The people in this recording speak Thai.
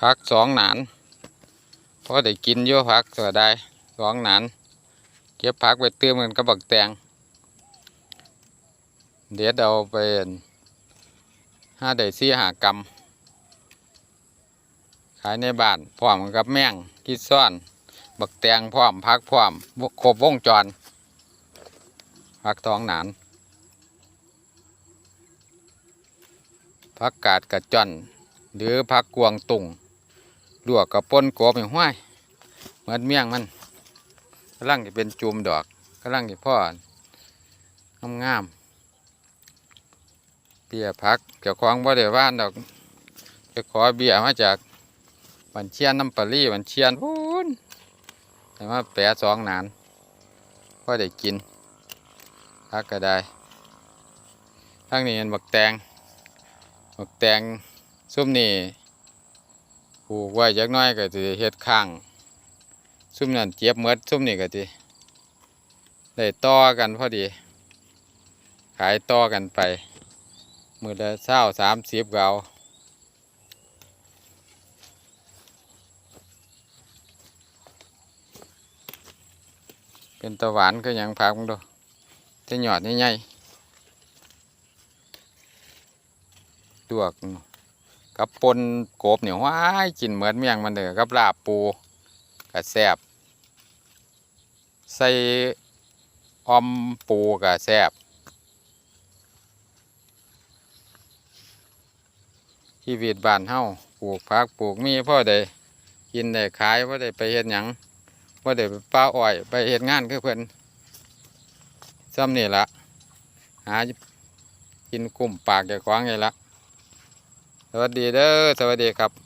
พักสองหนานเพราะได้กินเยอะพักก็ได้สองหนานเก็บพักไปเติมกันกับบักแตงเดี๋ยวเอาไปห้าได้สี่หากรรมขายในบ้านพร้อมกับแมงกิดซ่อน บักแตงพร้อมพักพร้อมครบวงจรพักท้องหนานพักกาดกระจอนหรือพักกวางตุง ลวกกับป้นกบอย่างห้วยเหมือนเมี่ยงมันกำลังจะเป็นจุมดอกกำลังจะพ่องามๆเบี้ยพักเกี่ยวของบ่ได้ว่านดอกไปขอเบี้ยมาจากบันเชียนน้ำปลีบันเชียนพูนแต่ว่าแปะสองนานก็ได้กินพักก็ได้ทั้งนี้เป็นบักแตงบักแตงซุ่มนี่ ปลูกไว้จักหน้อยก็จะเฮ็ดข้าง ซุ่มนั่นเจ็บเมดซุ่มนี่ก็จะได้ต่อกันพอดี ขายต่อกันไป มือละเศร้าสามสิบเกเอาเป็นตะหวานก็ยังพักมึงดูจะหยอดใหญ่ๆดวก กับปนกบเนี่ยว้ายกินเหมือนเมียงมันเด้อกับลาบปูกะแซบใส่ออมปูกะแซบชีวิตบ้านเฮาปลูกผักปลูกมีพ่อได้กินได้ขายพ่อได้ไปเฮ็ดหยังว่าเดี๋ยวไปป้าอ้อยไปเฮ็ดงานคือเพิ่นซ้ำนี่ละหากินกลุ่มปากแก่ขวางไงละ วัสดีเด้อสวัสดีครับ